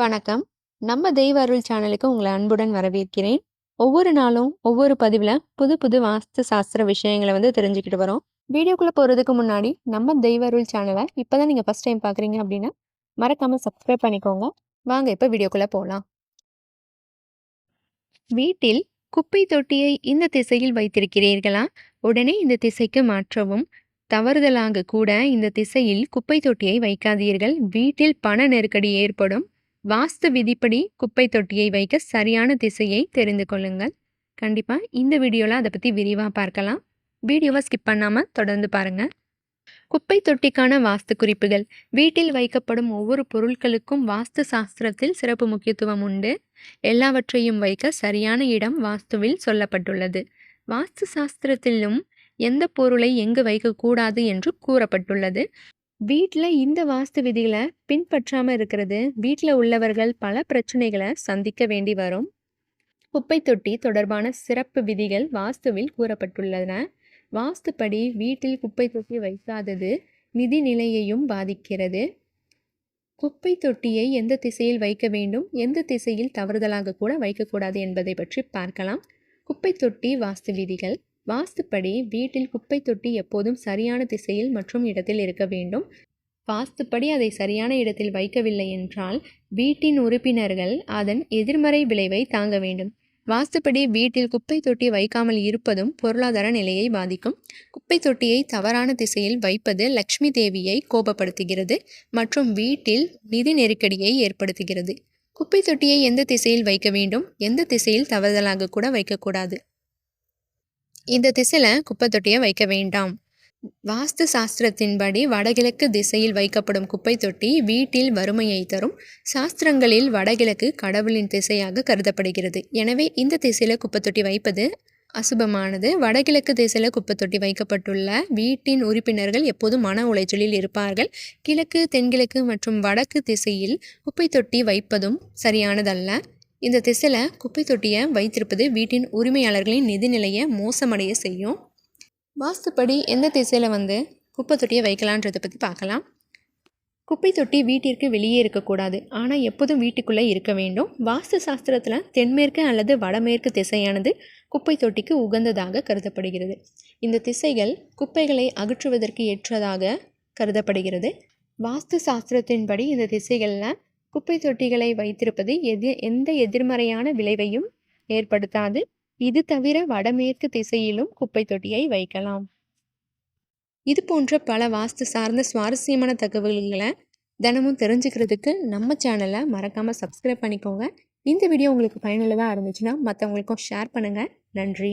வணக்கம். நம்ம தெய்வ அருள் சேனலுக்கு உங்களை அன்புடன் வரவேற்கிறேன். ஒவ்வொரு நாளும் ஒவ்வொரு பதிவில் புது புது வாஸ்து சாஸ்திர விஷயங்களை வந்து தெரிஞ்சுக்கிட்டு வரோம். வீடியோக்குள்ளே போகிறதுக்கு முன்னாடி நம்ம தெய்வ அருள் சேனலை இப்போ தான் நீங்கள் ஃபஸ்ட் டைம் பார்க்குறீங்க அப்படின்னா மறக்காமல் சப்ஸ்கிரைப் பண்ணிக்கோங்க. வாங்க இப்போ வீடியோக்குள்ளே போகலாம் வீட்டில் குப்பை தொட்டியை இந்த திசையில் வைத்திருக்கிறீர்களா? உடனே இந்த திசைக்கு மாற்றவும். தவறுதலாக கூட இந்த திசையில் குப்பை தொட்டியை வைக்காதீர்கள். வீட்டில் பண நெருக்கடி ஏற்படும். வாஸ்து விதிப்படி குப்பை தொட்டியை வைக்க சரியான திசையை தெரிந்து கொள்ளுங்கள். கண்டிப்பாக இந்த வீடியோவில் அதை பற்றி விரிவாக பார்க்கலாம். வீடியோவை ஸ்கிப் பண்ணாமல் தொடர்ந்து பாருங்கள் குப்பை தொட்டிக்கான வாஸ்து குறிப்புகள். வீட்டில் வைக்கப்படும் ஒவ்வொரு பொருட்களுக்கும் வாஸ்து சாஸ்திரத்தில் சிறப்பு முக்கியத்துவம் உண்டு. எல்லாவற்றையும் வைக்க சரியான இடம் வாஸ்துவில் சொல்லப்பட்டுள்ளது. வாஸ்து சாஸ்திரத்திலும் எந்த பொருளை எங்கு வைக்கக்கூடாது என்று கூறப்பட்டுள்ளது. வீட்டில் இந்த வாஸ்து விதிகளை பின்பற்றாமல் இருக்கிறது வீட்டில் உள்ளவர்கள் பல பிரச்சனைகளை சந்திக்க வேண்டி வரும். குப்பை தொட்டி தொடர்பான சிறப்பு விதிகள் வாஸ்துவில் கூறப்பட்டுள்ளன. வாஸ்துப்படி வீட்டில் குப்பை தொட்டி வைக்காதது நிதி நிலையையும் பாதிக்கிறது. குப்பை தொட்டியை எந்த திசையில் வைக்க வேண்டும் எந்த திசையில் தவறுதலாக கூட வைக்கக்கூடாது என்பதை பற்றி பார்க்கலாம். குப்பை தொட்டி வாஸ்து விதிகள். வாஸ்துப்படி வீட்டில் குப்பை தொட்டி எப்போதும் சரியான திசையில் மற்றும் இடத்தில் இருக்க வேண்டும். வாஸ்துப்படி அதை சரியான இடத்தில் வைக்கவில்லை என்றால் வீட்டின் உறுப்பினர்கள் அதன் எதிர்மறை விளைவை தாங்க வேண்டும். வாஸ்துப்படி வீட்டில் குப்பை தொட்டி வைக்காமல் இருப்பதும் பொருளாதார நிலையை பாதிக்கும். குப்பை தொட்டியை தவறான திசையில் வைப்பது லக்ஷ்மி தேவியை கோபப்படுத்துகிறது மற்றும் வீட்டில் நிதி நெருக்கடியை ஏற்படுத்துகிறது. குப்பை தொட்டியை எந்த திசையில் வைக்க வேண்டும்? எந்த திசையில் தவறுதலாக கூட வைக்கக்கூடாது. இந்த திசையில் குப்பை தொட்டியை வைக்க வேண்டாம். வாஸ்து சாஸ்திரத்தின்படி வடகிழக்கு திசையில் வைக்கப்படும் குப்பை தொட்டி வீட்டில் வறுமையை தரும் சாஸ்திரங்களில் வடகிழக்கு கடவுளின் திசையாக கருதப்படுகிறது. எனவே இந்த திசையில் குப்பை தொட்டி வைப்பது அசுபமானது. வடகிழக்கு திசையில் குப்பை தொட்டி வைக்கப்பட்டுள்ள வீட்டின் உறுப்பினர்கள் எப்போதும் மன உளைச்சலில் இருப்பார்கள். கிழக்கு தென்கிழக்கு மற்றும் வடக்கு திசையில் குப்பை தொட்டி வைப்பதும் சரியானதல்ல. இந்த திசையில் குப்பை தொட்டியை வைத்திருப்பது வீட்டின் உரிமையாளர்களின் நிதிநிலையை மோசமடைய செய்யும். வாஸ்துப்படி எந்த திசையில் வந்து குப்பை தொட்டியை வைக்கலான்றதை பற்றி பார்க்கலாம். குப்பை தொட்டி வீட்டிற்கு வெளியே இருக்கக்கூடாது ஆனால் எப்போதும் வீட்டுக்குள்ளே இருக்க வேண்டும். வாஸ்து சாஸ்திரத்தில் தென்மேற்கு அல்லது வடமேற்கு திசையானது குப்பை தொட்டிக்கு உகந்ததாக கருதப்படுகிறது. இந்த திசைகள் குப்பைகளை அகற்றுவதற்கு ஏற்றதாக கருதப்படுகிறது. வாஸ்து சாஸ்திரத்தின்படி இந்த திசைகளில் குப்பை தொட்டிகளை வைத்திருப்பது எது எந்த எதிர்மறையான விளைவையும் ஏற்படுத்தாது. இது தவிர வடமேற்கு திசையிலும் குப்பை தொட்டியை வைக்கலாம். இது போன்ற பல வாஸ்து சார்ந்த சுவாரஸ்யமான தகவல்களை தினமும் தெரிஞ்சுக்கிறதுக்கு நம்ம சேனலை மறக்காமல் சப்ஸ்கிரைப் பண்ணிக்கோங்க. இந்த வீடியோ உங்களுக்கு பயனுள்ளதாக இருந்துச்சுன்னா மற்றவங்களுக்கும் ஷேர் பண்ணுங்கள் நன்றி.